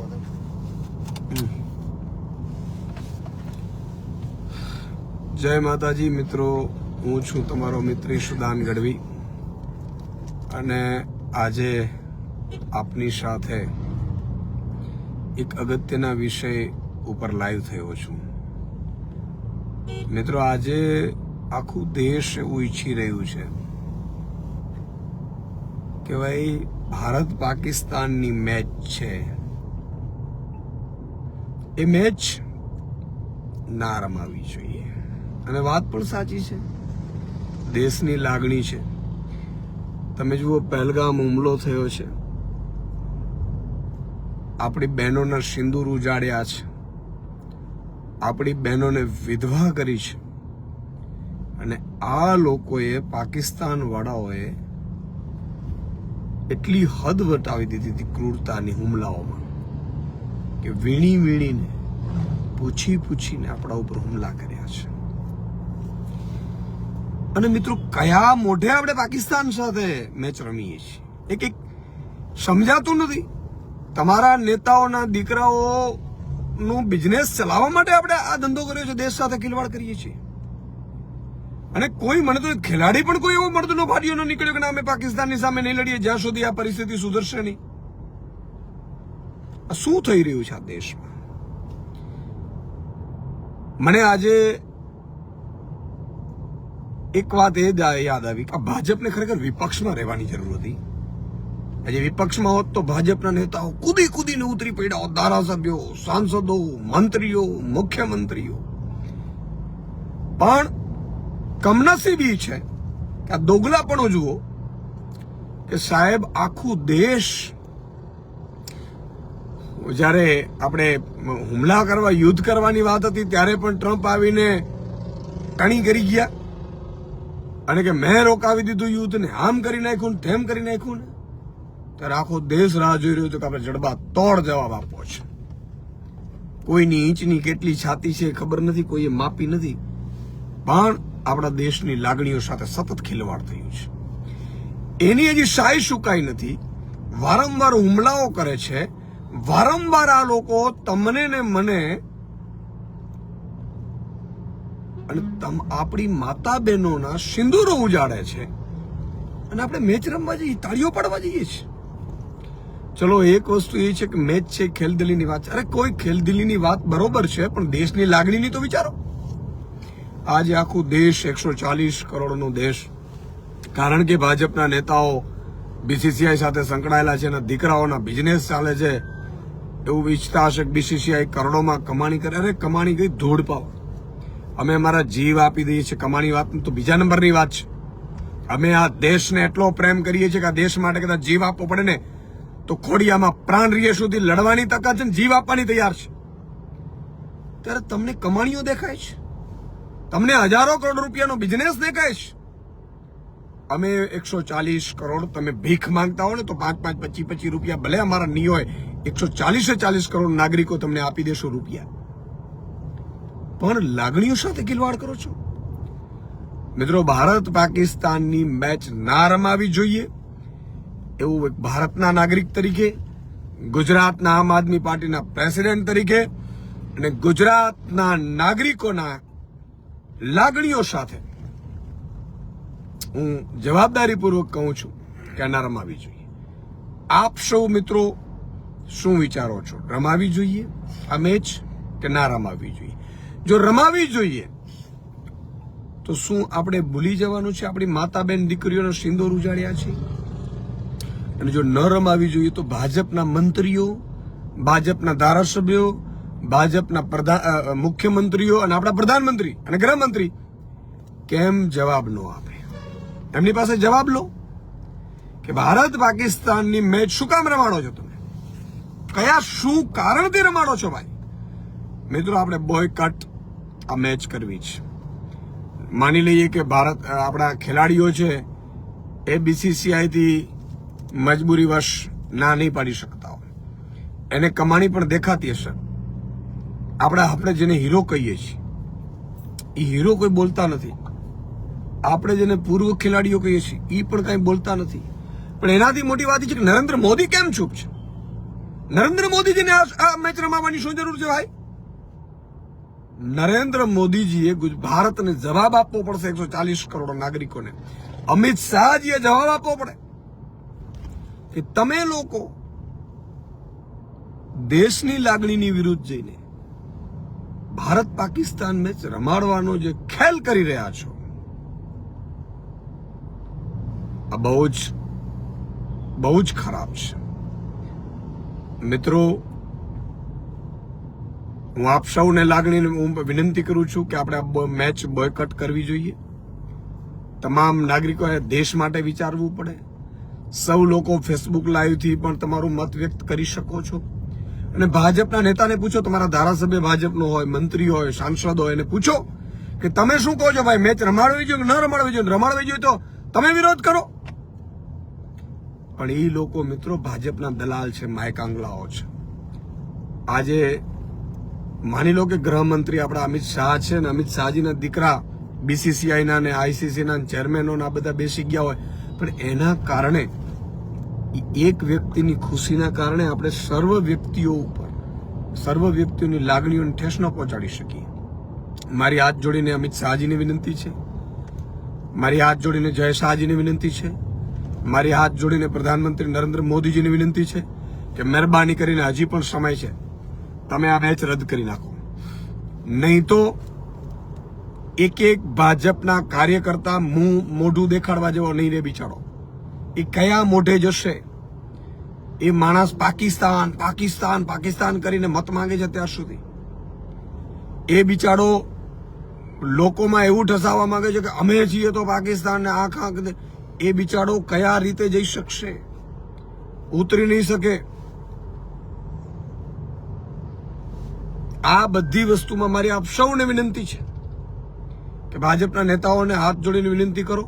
હર જય માતાજી, મિત્રો. હું છું તમારો મિત્ર સુદાન ગઢવી. અને આજે આપની સાથે એક અગત્યના વિષય ઉપર લાઈવ થયો છું. મિત્રો, આજે આખું દેશ એવું ઈચ્છી રહ્યું છે કે ભાઈ ભારત પાકિસ્તાનની મેચ છે. એ મેચ ના રમાવી જોઈએ. અને વાત પણ સાચી છે. દેશની લાગણી છે. તમે જુઓ, પહેલગામ હુમલો થયો છે. આપણી બહેનોના સિંદૂર ઉજાડ્યા છે. આપણી બહેનોને વિધવા કરી છે. અને આ લોકોએ પાકિસ્તાન વાળાઓએ એટલી હદ વટાવી દીધી હતી ક્રૂરતાની હુમલાઓમાં. કે વીણી વીણીને પૂછી પૂછીને આપણા ઉપર હુમલા કર્યા છે. અને મિત્રો, કયા મોઢે આપણે પાકિસ્તાન સાથે મેચ રમીએ છીએ? એક એક સમજાતું નથી. તમારા નેતાઓના દીકરાઓ નું બિઝનેસ ચલાવવા માટે આપણે આ ધંધો કર્યો છે, દેશ સાથે ખિલવાડ કરીએ છીએ. અને કોઈ, મને તો ખેલાડી પણ કોઈ એવો મળતો નો ભાડીઓ ન નીકળ્યો કે અમે પાકિસ્તાનની સામે નહીં લડીએ, જ્યાં સુધી આ પરિસ્થિતિ સુધરશે નહીં. શું થઈ રહ્યું છે આ દેશમાં? મને આજે એક વાત એ યાદ આવી કે ભાજપને ખરેખર વિપક્ષમાં રહેવાની જરૂર હતી. આજે વિપક્ષમાં હોત તો ભાજપના નેતાઓ કૂદી કૂદીને ઉતરી પડ્યા હોત, ધારાસભ્યો, સાંસદો, મંત્રીઓ, મુખ્યમંત્રીઓ. પણ કમનસીબી છે કે આ દોગલાપણો જુઓ કે સાહેબ આખું દેશ જ્યારે આપણે હુમલા કરવા, યુદ્ધ કરવાની વાત હતી, ત્યારે પણ ટ્રમ્પ આવીને ટણી કરી ગયા. અને કે મેં રોકાવી દીધું યુદ્ધને, આમ કરી નાખ્યું તેમ કરી નાખ્યું ને. ત્યારે આખો દેશ રાહ જોઈ રહ્યો હતો કે આપણે જડબા તોડ જવાબ આપવો છે. કોઈની ઈંચની કેટલી છાતી છે ખબર નથી, કોઈએ માપી નથી. પણ આપણા દેશની લાગણીઓ સાથે સતત ખિલવાડ થયું છે. એની હજી શાહી સુકાઈ નથી, વારંવાર હુમલાઓ કરે છે વારંવાર આ લોકો તમને ને મને અને આપણી માતા બહેનોના સિંદૂરો ઉજાડે છે. અને આપણે મેચ રમવા જઈએ, તાળીઓ પાડવા જઈએ છીએ. ચલો, એક વસ્તુ એ છે કે મેચ છે ખેલદિલીની વાત. અરે, કોઈ ખેલદિલીની વાત બરોબર છે, પણ દેશની લાગણીની તો વિચારો. આજે આખું દેશ એકસો ચાલીસ કરોડનો દેશ. કારણ કે ભાજપના નેતાઓ બીસીસીઆઈ સાથે સંકળાયેલા છે અને દીકરાઓના બિઝનેસ ચાલે છે. એવું ઈચ્છતા હશે બીસીસીઆઈ કરોડોમાં કમાણી કરે. અરે, કમાણી ગઈ ધૂળ પાવ. અમે અમારા જીવ આપી દઈએ છીએ કમાણી વાત તો બીજા નંબરની વાત છે. અમે આ દેશને એટલો પ્રેમ કરીએ છીએ કે આ દેશ માટે કદાચ જીવ આપવો પડે ને, તો ખોડિયામાં પ્રાણ રીએ સુધી લડવાની તક છે ને જીવ આપવાની તૈયાર છે. ત્યારે તમને કમાણીઓ દેખાય છે. તમને હજારો કરોડ રૂપિયાનો બિઝનેસ દેખાય છે. અમે એકસો ચાલીસ કરોડ તમે ભીખ માંગતા હો ને તો પાંચ પાંચ પચીસ પચીસ રૂપિયા ભલે અમારા નહીં હોય, એકસો ચાલીસે ચાલીસ કરોડ નાગરિકો તમને આપી દેશો રૂપિયા. પણ લાગણીઓ સાથે ખિલવાડ કરો છો? મિત્રો, ભારત પાકિસ્તાનની મેચ ના રમાવી જોઈએ. એવું એક ભારતના નાગરિક તરીકે, ગુજરાતના આમ આદમી પાર્ટીના પ્રેસિડેન્ટ તરીકે અને ગુજરાતના નાગરિકોના લાગણીઓ સાથે હું જવાબદારીપૂર્વક કહું છું કે આ ના રમાવી જોઈએ. આપ સૌ મિત્રો શું વિચારો છો? રમાવી જોઈએ? આ મેચ કે ના રમાવી જોઈએ? જો રમાવી જોઈએ, તો શું આપણે ભૂલી જવાનું છે? આપણી માતા બેન દીકરીઓનો સિંદોર ઉજાડ્યા છે? અને જો ન રમાવી જોઈએ, તો ભાજપના મંત્રીઓ, ભાજપના ધારાસભ્યો, ભાજપના પ્રધાન મુખ્યમંત્રીઓ અને આપણા પ્રધાનમંત્રી અને ગૃહમંત્રી કેમ જવાબ ન આપે? એમની પાસે જવાબ લો કે ભારત પાકિસ્તાનની મેચ શું કામ રમાડો છો તમે? કયા શું કારણથી રમાડો છો ભાઈ? મિત્રો, આપણે બોયકટ આ મેચ કરવી છે. માની લઈએ કે ભારત આપણા ખેલાડીઓ છે, એ બીસીસીઆઈથી મજબૂરીવશ ના નહીં પાડી શકતા હોય. એને કમાણી પણ દેખાતી હશે. આપણે આપણે જેને હીરો કહીએ છીએ, એ હીરો કોઈ બોલતા નથી. આપણે જેને પૂર્વ ખેલાડીઓ કહીએ છીએ એ પણ કાંઈ બોલતા નથી. પણ એનાથી મોટી વાત છે કે નરેન્દ્ર મોદી કેમ ચૂપ છે? નરેન્દ્ર મોદીજીને આ મેચ રમાવાની શું જરૂર છે ભાઈ? નરેન્દ્ર મોદીજીએ ભારતને જવાબ આપવો પડશે એકસો ચાલીસ કરોડ નાગરિકોને. અમિત શાહજીએ જવાબ આપવો પડે. કે તમે લોકો દેશની લાગણીની વિરુદ્ધ જઈને ભારત પાકિસ્તાન મેચ રમાડવાનો જે ખેલ કરી રહ્યા છો આ બહુ જ બહુ જ ખરાબ છે. મિત્રો, હું આપ સૌને લાગણીને હું વિનંતી કરું છું કે આપણે આ મેચ બોયકટ કરવી જોઈએ. તમામ નાગરિકોએ દેશ માટે વિચારવું પડે. સૌ લોકો ફેસબુક લાઈવથી પણ તમારું મત વ્યક્ત કરી શકો છો. અને ભાજપના નેતાને પૂછો, તમારા ધારાસભ્ય ભાજપનો હોય, મંત્રી હોય, સાંસદ હોય, એને પૂછો કે તમે શું કહો છો, ભાઈ, મેચ રમાડવી જોઈએ ન રમાડવી જોઈએ? રમાડવી જોઈએ તો તમે વિરોધ કરો. પણ એ લોકો મિત્રો ભાજપના દલાલ છે માયકાંગલાઓ છે. આજે માની લો કે ગૃહમંત્રી આપણા અમિત શાહ છે ને અમિત શાહજીના દીકરા બીસીસીઆઈના ને આઈસીસીના ચેરમેનો ના બધા બેસી ગયા હોય, પણ એના કારણે એક વ્યક્તિની ખુશીના કારણે આપણે સર્વ વ્યક્તિઓ ઉપર, સર્વ વ્યક્તિઓની લાગણીઓને ઠેસ ન પહોંચાડી શકીએ. મારી હાથ જોડીને અમિત શાહજીની વિનંતી છે. મારી હાથ જોડીને જય શાહજીની વિનંતી છે. મારી હાથ જોડીને પ્રધાનમંત્રી નરેન્દ્ર મોદીજીને વિનંતી છે કે મહેરબાની કરીને હજી પણ સમય છે. તમે આ મેચ રદ કરી નાખો. નહીં તો એક એક ભાજપના કાર્યકર્તા મું મોઢું દેખાડવા જેવો નહીં રે બિચારો. એ કયા મોઢે જશે? એ માણસ પાકિસ્તાન પાકિસ્તાન પાકિસ્તાન કરીને મત માંગે છે ત્યાં સુધી. એ બિચારો લોકોમાં એવું ઠસાવવા માંગે છે કે અમે છીએ તો પાકિસ્તાનને આંખ આંખ એ બિચારો કયા રીતે જઈ શકશે? ઉતરી નહીં શકે. આ બધી વસ્તુમાં મારી આપ સૌને વિનંતી છે કે ભાજપના નેતાઓને હાથ જોડીને વિનંતી કરો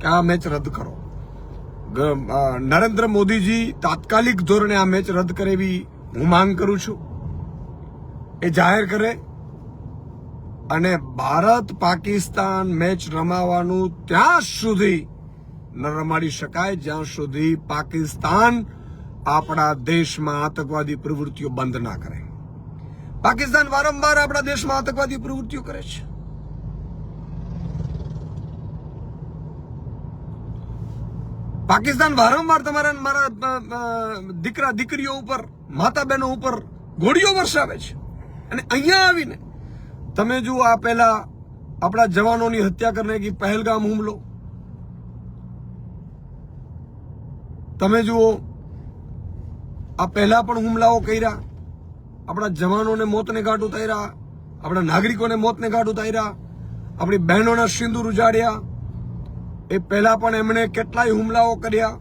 કે આ મેચ રદ કરો. નરેન્દ્ર મોદીજી તાત્કાલિક ધોરણે આ મેચ રદ કરે એવી હું માંગ કરું છું. એ જાહેર કરે અને ભારત પાકિસ્તાન મેચ રમાવાનું ત્યાં સુધી ન રમાડી શકાય. જ્યાં સુધી પાકિસ્તાન આપણા દેશમાં આતંકવાદી પ્રવૃત્તિઓ બંધ ના કરે. પાકિસ્તાન વારંવાર આપણા દેશમાં આતંકવાદી પ્રવૃત્તિઓ કરે છે. પાકિસ્તાન વારંવાર તમારા, મારા દીકરા, દીકરીઓ ઉપર, માતા બહેનો ઉપર ગોળીઓ વરસાવે છે. અને અહીંયા આવીને તમે જુઓ આ પહેલા આપણા જવાનોની હત્યા કરીને પહેલગામ હુમલો. તમે જુઓ, આ પહેલા પણ હુમલાઓ કર્યા. આપણા જવાનોને મોતને ઘાટ ઉતાર્યા આપણા નાગરિકોને મોતને ઘાટ ઉતાર્યા આપણી બહેનોના સિંદૂર ઉજાડ્યા. એ પહેલા પણ એમણે કેટલાય હુમલાઓ કર્યા.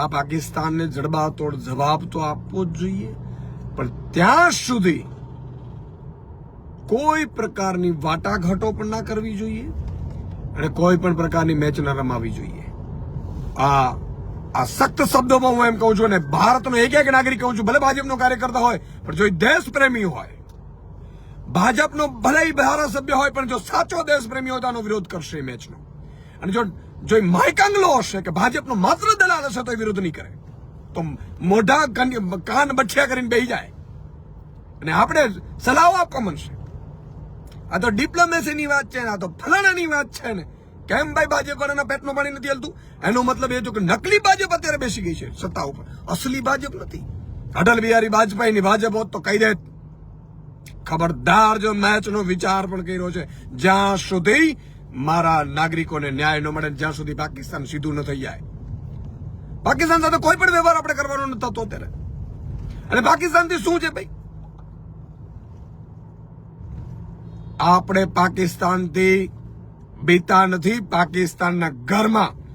આ પાકિસ્તાનને જડબાતોડ જવાબ તો આપવો જ જોઈએ, પણ ત્યાં સુધી કોઈ પ્રકારની વાટાઘાટો પણ ના કરવી જોઈએ અને કોઈ પણ પ્રકારની મેચ ન રમાવી જોઈએ. આ આ સખ્ત શબ્દોમાં હું એમ કહું છું અને ભારતનો એક એક નાગરિક કહું છું, ભલે ભાજપનો કાર્યકર્તા હોય, પણ જો દેશ પ્રેમી હોય, ભાજપનો ભલે ધારાસભ્ય હોય, પણ જો સાચો દેશ પ્રેમી હોય તો આનો વિરોધ કરશે મેચનો. અને જો જો માયકાંગલો હશે કે ભાજપનો માત્ર દલાલ હશે તો વિરોધ નહીં કરે. તો મોઢા કન- બઠિયા કરીને બેહી જાય. અને આપણે સલાહો આપવા મળશે આ તો ડિપ્લોમેસીની વાત છે આ તો ફલાણાની વાત છે ને. કેમ ભાઈ ભાજપ વાળાના પેટમાં પાણી નથી હલતું? એનો મતલબ એ છે કે નકલી ભાજપ અત્યારે બેસી ગઈ છે સત્તા ઉપર. અસલી ભાજપ નથી. અટલ બિહારી વાજપેયીની ભાજપ હોત તો કહી દે ખબરદાર જો મેચનો વિચાર પણ કર્યો છે. જ્યાં સુધી મારા નાગરિકોને ન્યાય ન મળે જ્યાં સુધી પાકિસ્તાન સીધું ન થઈ જાય. પાકિસ્તાન સાથે કોઈ પણ વ્યવહાર આપણે કરવાનો નથી થતો અત્યારે. અને પાકિસ્તાનથી શું છે ભાઈ? આપણે પાકિસ્તાનથી બીતા નથી. પાકિસ્તાનના ઘરમાં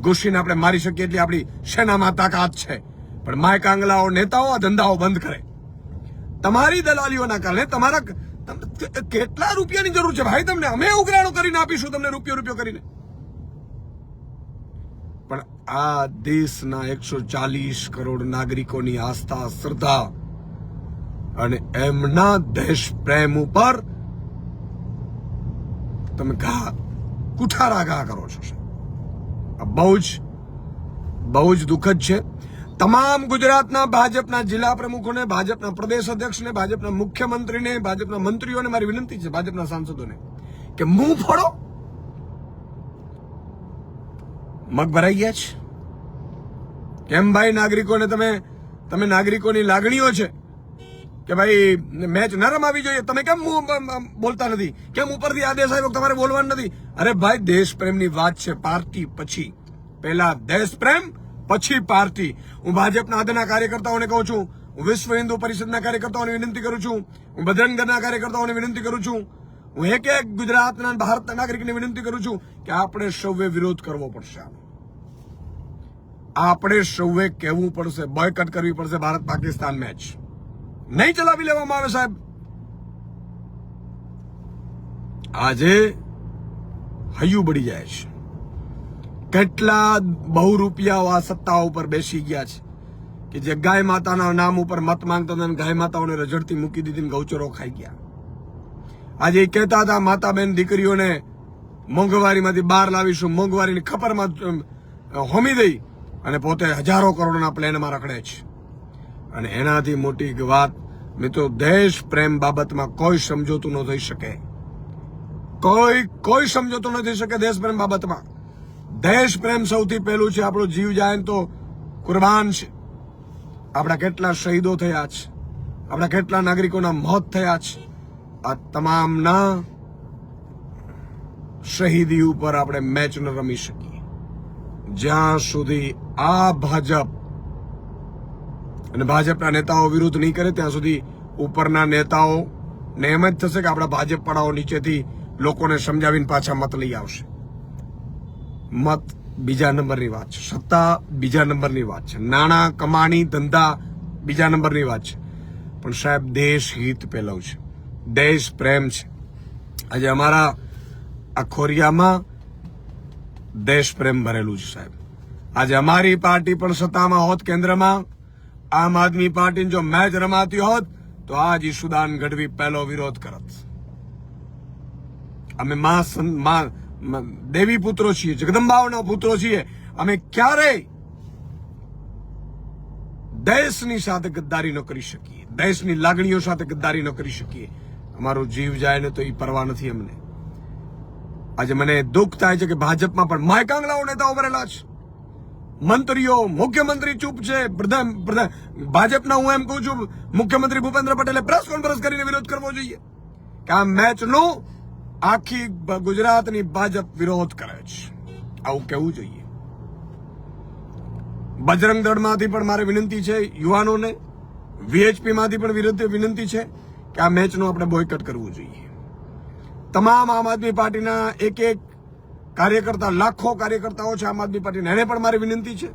ઘૂસીને આપણે મારી શકીએ એટલી આપણી સેનામાં તાકાત છે. પણ માય કાંગલાઓ નેતાઓ આ ધંધાઓ બંધ કરે. તમારી દલાલીઓના કારણે તમારા તમ- કેટલા રૂપિયાની જરૂર છે? ભાઈ, તમને અમે ઉઘરાણો કરીને આપીશું, તમને રૂપિયો રૂપિયો કરીને. પણ આ દેશના એકસો ચાલીસ કરોડ નાગરિકોની આસ્થા, શ્રદ્ધા અને એમના દેશ પ્રેમ ઉપર તમે ઘા કુઠારા આગાહ કરો છો બહુ જ બહુ જ દુઃખદ છે. તમામ ગુજરાતના ભાજપના જિલ્લા પ્રમુખોને, ભાજપના પ્રદેશ અધ્યક્ષને, ભાજપના મુખ્યમંત્રીને, ભાજપના મંત્રીઓને મારી વિનંતી છે, ભાજપના સાંસદોને, કે મું ફોડો. મગ ભરાઈ ગયા છે? કેમ ભાઈ, નાગરિકોને તમે તમે નાગરિકોની લાગણીઓ છે? કે ભાઈ, મેચ ન રમાવી જોઈએ. તમે કેમ બોલતા નથી? કેમ ઉપરથી આદેશ આવ્યો તમારે બોલવાનું નથી? અરે ભાઈ દેશ પ્રેમની વાત છે પાર્ટી પછી. પહેલા દેશ પ્રેમ પછી પાર્ટી. હું ભાજપના આદના કાર્યકર્તાઓને કહું છું. હું વિશ્વ હિન્દુ પરિષદના કાર્યકર્તાઓને વિનંતી કરું છું. હું બજરંગ દળના કાર્યકર્તાઓને વિનંતી કરું છું. હું એક એક ગુજરાતના ભારતના નાગરિકને વિનંતી કરું છું કે આપણે સૌએ વિરોધ કરવો પડશે આપણે સૌએ કહેવું પડશે બોયકટ કરવી પડશે ભારત પાકિસ્તાન મેચ નહીં ચલાવી લેવામાં આવે, સાહેબ. આજે હૈયું બળી જાય છે. કેટલા બહુ રૂપિયાઓ આ સત્તા ઉપર બેસી ગયા છે કે જે ગાય માતાના નામ ઉપર મત માંગતા હતા ગાય માતાઓને રજડતી મૂકી દીધી ને ગૌચરો ખાઈ ગયા. આજે એ કહેતા હતા માતા બેન દીકરીઓને મોંઘવારીમાંથી બહાર લાવીશું, મોંઘવારીની ખપરમાં હોમી દઈ અને પોતે હજારો કરોડના પ્લેનમાં રખડે છે. અને એનાથી મોટી વાત મિત્રો દેશ પ્રેમ બાબતમાં કોઈ સમજોતું ન થઈ શકે. કોઈ કોઈ સમજોતું ન થઈ શકે દેશ પ્રેમ બાબતમાં. દેશ પ્રેમ સૌથી પહેલું છે, આપણો જીવ જાય તો કુરબાન છે. આપણા કેટલા શહીદો થયા છે, આપણા કેટલા નાગરિકોના મોત થયા છે. આ તમામના શહીદી ઉપર આપણે મેચ ન રમી શકીએ. જ્યાં સુધી આ ભાજપ અને ભાજપના નેતાઓ વિરુદ્ધ નહીં કરે, ત્યાં સુધી ઉપરના નેતાઓ ને એમ જ થશે કે આપણા ભાજપ પડાઓ નીચેથી લોકોને સમજાવીને પાછા મત લઈ આવશે. મત બીજા નંબરની વાત છે. સત્તા બીજા નંબરની વાત છે. નાણાં કમાણી ધંધા બીજા નંબરની વાત છે. પણ સાહેબ, દેશ હિત પેલું છે. દેશ પ્રેમ છે. આજે અમારા આ દેશ પ્રેમ ભરેલું છે સાહેબ. આજે અમારી પાર્ટી પણ સત્તામાં હોત કેન્દ્રમાં આમ આદમી પાર્ટી જો મેચ રમાતી હોત, તો આજ ઈશુદાન ગઢવી પહેલો વિરોધ કરત. અમે માં દેવી પુત્રો છીએ, જગદંબાઓના પુત્રો છીએ. અમે ક્યારેય દેશની સાથે ગદ્દારી ન કરી શકીએ. દેશની લાગણીઓ સાથે ગદ્દારી ન કરી શકીએ. અમારો જીવ જાય ને તો એ પરવા નથી અમને. આજે મને દુઃખ થાય છે કે ભાજપમાં પણ માયકાંગલાઓ નેતાઓ ભરેલા છે. મંત્રીઓ, મુખ્યમંત્રી ચૂપ છે. ભાજપના હું એમ કહું છું, મુખ્યમંત્રી ભૂપેન્દ્ર પટેલે પ્રેસ કોન્ફરન્સ કરીને વિરોધ કરવો જોઈએ કે આ મેચનો આખી ગુજરાતની ભાજપ વિરોધ કરે છે. આવું કહેવું જોઈએ. બજરંગ દળમાંથી પણ મારે વિનંતી છે, યુવાનોને, વીએચપીમાંથી પણ વિનંતી છે કે આ મેચનું આપણે બોયકટ કરવું જોઈએ. તમામ આમ આદમી પાર્ટીના એક એક કાર્યકર્તા, લાખો કાર્યકર્તાઓ છે આમ આદમી પાર્ટીને. એને પણ મારી વિનંતી છે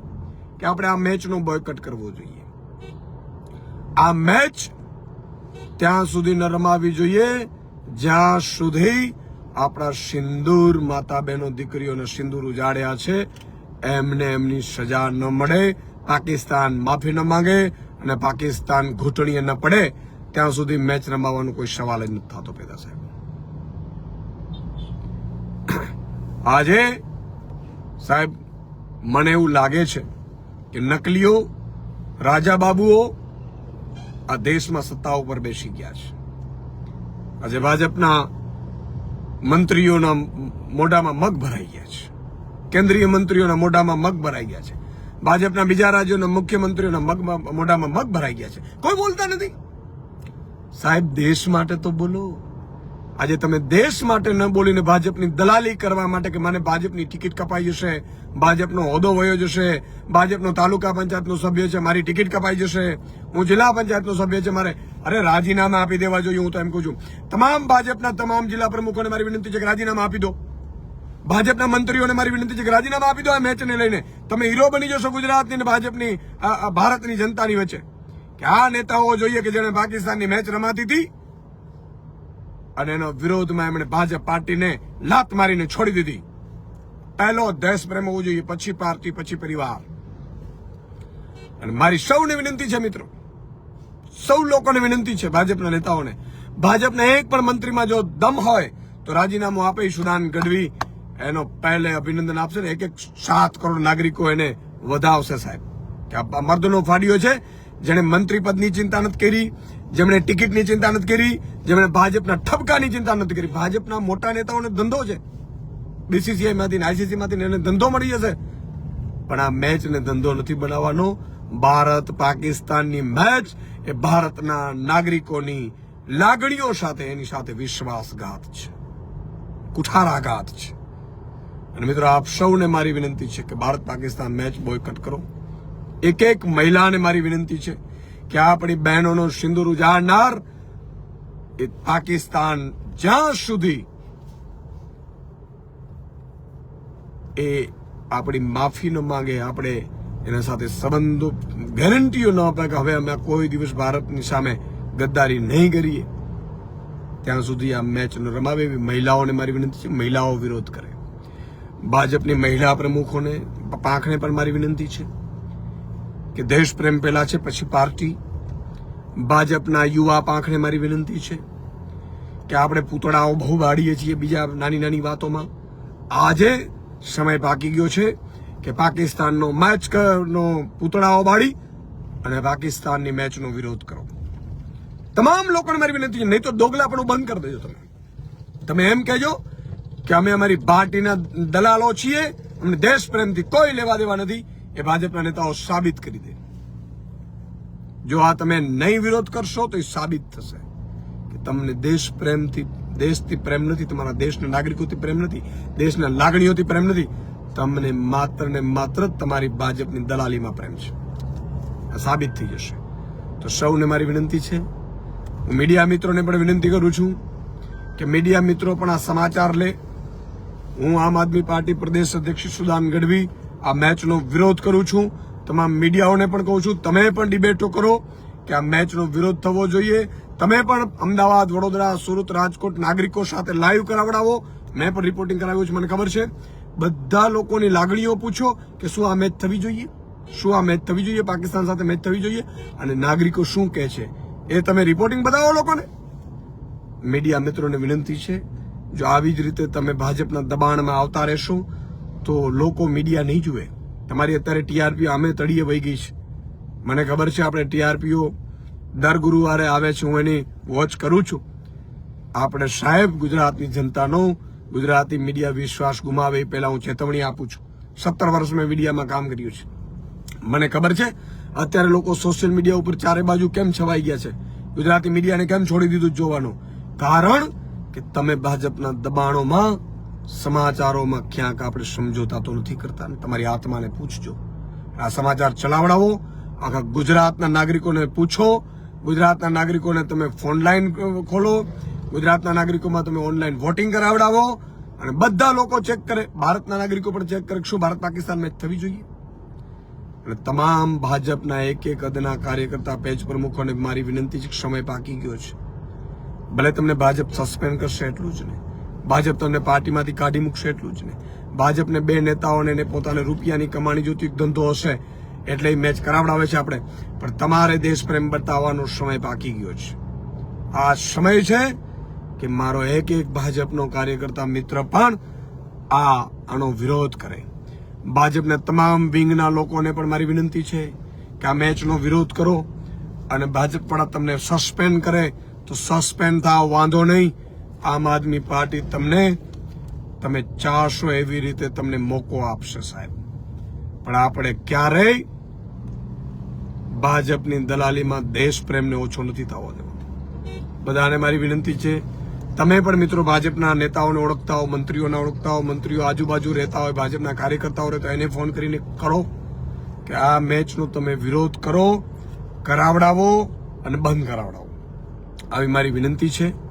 કે આપણે આ મેચનો બોયકટ કરવો જોઈએ. આ મેચ ત્યાં સુધી ન રમાવી જોઈએ. જ્યાં સુધી આપણા સિંદૂર માતા બહેનો દીકરીઓને સિંદૂર ઉજાડ્યા છે, એમને એમની સજા ન મળે, પાકિસ્તાન માફી ન માંગે અને પાકિસ્તાન ઘૂંટણીએ ન પડે, ત્યાં સુધી મેચ રમાવાનો કોઈ સવાલ જ નથી થતો, પેદા સાહેબ. આજે, સાહેબ, મને એવું લાગે છે કે નકલીઓ, રાજા બાબુઓ આ દેશમાં સત્તા ઉપર બેસી ગયા છે. આજે ભાજપના મંત્રીઓના મોઢામાં મગ ભરાઈ ગયા છે. કેન્દ્રીય મંત્રીઓના મોઢામાં મગ ભરાઈ ગયા છે. ભાજપના બીજા રાજ્યોના મુખ્યમંત્રીઓના મગમાં મોઢામાં મગ ભરાઈ ગયા છે. કોઈ બોલતા નથી. સાહેબ, દેશ માટે તો બોલો. આજે તમે દેશ માટે ન બોલીને ભાજપની દલાલી કરવા માટે કે મને ભાજપની ટિકિટ કપાઈ જશે, ભાજપનો હોદ્દો વયો જશે, ભાજપનો તાલુકા પંચાયતનો સભ્ય છે, મારી ટિકિટ કપાઈ જશે, હું જિલ્લા પંચાયતનો સભ્ય છે, મારે અરે રાજીનામા આપી દેવા જોઈએ, હું તો એમ કહું છું. તમામ ભાજપના તમામ જિલ્લા પ્રમુખોને મારી વિનંતી છે કે રાજીનામા આપી દો. ભાજપના મંત્રીઓને મારી વિનંતી છે કે રાજીનામા આપી દો આ મેચને લઈને. તમે હીરો બની જશો ગુજરાતની અને ભાજપની ભારતની જનતાની વચ્ચે. કે આ નેતાઓ જોઈએ કે જેણે પાકિસ્તાનની મેચ રમાતી હતી અને એનો વિરોધમાં એમણે ભાજપ પાર્ટીને લાત મારીને છોડી દીધી. પહેલો દેશ પ્રેમ હોવો જોઈએ, પછી પાર્ટી, પછી પરિવાર. અને મારી સૌને વિનંતી છે મિત્રો, સૌ લોકોને વિનંતી છે ભાજપના નેતાઓને. ભાજપના એક પણ મંત્રીમાં જો દમ હોય, તો રાજીનામું આપે સુદાન ગઢવી. એનો પહેલે અભિનંદન આપશે ને, એક એક સાત કરોડ નાગરિકો એને વધાવશે સાહેબ. કે આ મર્દનો ફાડ્યો છે, જેણે મંત્રી પદની ચિંતા નથી કરી. જેમણે ટિકિટની ચિંતા નથી કરી, જેમણે ભાજપના ઠપકાની ચિંતા નથી કરી. ભાજપના મોટા નેતાઓને ધંધો છે. બીસીસીઆઈ માંથી આઈસીસી માંથી એને ધંધો મળી જશે. પણ આ મેચને ધંધો નથી બનાવવાનો. ભારત પાકિસ્તાનની મેચ એ ભારતના નાગરિકોની લાગણીઓ સાથે, એની સાથે વિશ્વાસઘાત છે. કુઠારાઘાત છે. અને મિત્રો, આપ સૌને મારી વિનંતી છે કે ભારત પાકિસ્તાન મેચ બોયકટ કરો. એક એક મહિલાને મારી વિનંતી છે કે આપણી બહેનોનો સિંદૂર ઉજાડનાર એ પાકિસ્તાન જ્યાં સુધી એ આપણી માફી ન માંગે આપણે એના સાથે સંબંધો ગેરંટીઓ ન આપે કે હવે અમે કોઈ દિવસ ભારતની સામે ગદ્દારી નહીં કરીએ ત્યાં સુધી આ મેચ ન રમાવે એવી મહિલાઓને મારી વિનંતી છે મહિલાઓ વિરોધ કરે ભાજપની મહિલા પ્રમુખોને પાંખને પણ મારી વિનંતી છે કે દેશ પ્રેમ પહેલા છે, પછી પાર્ટી. ભાજપના યુવા પાંખને મારી વિનંતી છે કે આપણે પૂતળાઓ બહુ બાળીએ છીએ બીજા નાની નાની વાતોમાં. આજે સમય પાકી ગયો છે કે પાકિસ્તાનનો મેચ નો પૂતળાઓ બાળી અને પાકિસ્તાનની મેચનો વિરોધ કરો. તમામ લોકોને મારી વિનંતી છે, નહીં તો દોગલાપણું બંધ કરી દેજો તમે તમે એમ કહેજો કે અમે અમારી પાર્ટીના દલાલો છીએ, અમને દેશ પ્રેમથી કોઈ લેવા દેવા નથી. એ ભાજપના નેતાઓ સાબિત કરી દે. જો આ તમે નહીં વિરોધ કરશો, તો એ સાબિત થશે કે તમને દેશ પ્રેમથી, દેશથી પ્રેમ નથી, તમારા દેશના નાગરિકોથી પ્રેમ નથી, દેશના લાગણીઓથી પ્રેમ નથી. તમને માત્ર ને માત્ર તમારી ભાજપની દલાલીમાં પ્રેમ છે. આ સાબિત થઈ જશે. તો સૌને મારી વિનંતી છે, હું મીડિયા મિત્રોને પણ વિનંતી કરું છું કે મીડિયા મિત્રો પણ આ સમાચાર લે. હું આમ આદમી પાર્ટી પ્રદેશ અધ્યક્ષ સુદાન ગઢવી આ મેચનો વિરોધ કરું છું. તમામ મીડિયાઓને પણ કહું છું, તમે પણ ડિબેટો કરો કે આ મેચનો વિરોધ થવો જોઈએ. તમે પણ અમદાવાદ, વડોદરા, સુરત, રાજકોટ નાગરિકો સાથે લાઈવ કરાવડાવો. મેં પણ રિપોર્ટિંગ કરાવ્યું છે, મને ખબર છે. બધા લોકોની લાગણીઓ પૂછો કે શું આ મેચ થવી જોઈએ? શું આ મેચ થવી જોઈએ? પાકિસ્તાન સાથે મેચ થવી જોઈએ? અને નાગરિકો શું કહે છે? એ તમે રિપોર્ટિંગ બતાવો લોકોને. મીડિયા મિત્રોને વિનંતી છે, જો આવી જ રીતે તમે ભાજપના દબાણમાં આવતા રહેશો તો લોકો મીડિયા નહીં જુએ. તમારી અત્યારે ટીઆરપીઓ આમે તળીએ વહી ગઈ છે. મને ખબર છે આપણે ટીઆરપીઓ દર ગુરુવારે આવે છે, હું એની વોચ કરું છું. આપણે સાહેબ ગુજરાતની જનતાનો ગુજરાતી મીડિયા વિશ્વાસ ગુમાવે એ પહેલાં હું ચેતવણી આપું છું. સત્તર વર્ષ મેં મીડિયામાં કામ કર્યું છે. મને ખબર છે, અત્યારે લોકો સોશિયલ મીડિયા ઉપર ચારે બાજુ કેમ છવાઈ ગયા છે? ગુજરાતી મીડિયાને કેમ છોડી દીધું જોવાનું? કારણ કે તમે ભાજપના દબાણોમાં સમાચારોમાં ક્યાંક આપણે સમજોતા તો નથી કરતા ને તમારી આત્માને પૂછજો. આ સમાચાર ચલાવડાવો. આખા ગુજરાતના નાગરિકોને પૂછો. ગુજરાતના નાગરિકોને તમે ફોન લાઈન ખોલો. ગુજરાતના નાગરિકોમાં તમે ઓનલાઈન વોટિંગ કરાવડાવો. અને બધા લોકો ચેક કરે. ભારતના નાગરિકો પણ ચેક કરે શું ભારત પાકિસ્તાન મેચ થવી જોઈએ. અને તમામ ભાજપના એક એક અદના કાર્યકર્તા પેજ પ્રમુખોને મારી વિનંતી છે સમય પાકી ગયો છે. ભલે તમને ભાજપ સસ્પેન્ડ કરશે, એટલું જ ને ભાજપ તમને પાર્ટીમાંથી કાઢી મૂકશે એટલું જ ને ભાજપને બે નેતાઓને ને પોતાને રૂપિયાની કમાણી જોતી ધંધો હશે એટલે એ મેચ કરાવડાવે છે આપણે. પણ તમારે દેશ પ્રેમ બતાવવાનો સમય પાકી ગયો છે. આ સમય છે કે મારો એક એક ભાજપનો કાર્યકર્તા મિત્ર પણ આ આનો વિરોધ કરે. ભાજપના તમામ વિંગના લોકોને પણ મારી વિનંતી છે કે આ મેચનો વિરોધ કરો અને ભાજપ પણ તમને સસ્પેન્ડ કરે. તો સસ્પેન્ડ થાવ, વાંધો નહીં. આમ આદમી પાર્ટી તમને, તમે ચાહશો એવી રીતે તમને મોકો આપશે સાહેબ. પણ આપણે ક્યારેય ભાજપની દલાલીમાં દેશ પ્રેમને ઓછો નથી થવો દેવો. બધાને મારી વિનંતી છે, તમે પણ મિત્રો ભાજપના નેતાઓને ઓળખતા હો, મંત્રીઓને ઓળખતા હો, મંત્રીઓ આજુબાજુ રહેતા હોય, ભાજપના કાર્યકર્તાઓ રહે તો એને ફોન કરીને કરો કે આ મેચનો તમે વિરોધ કરો, કરાવડાવો અને બંધ કરાવડાવો. આવી મારી વિનંતી છે.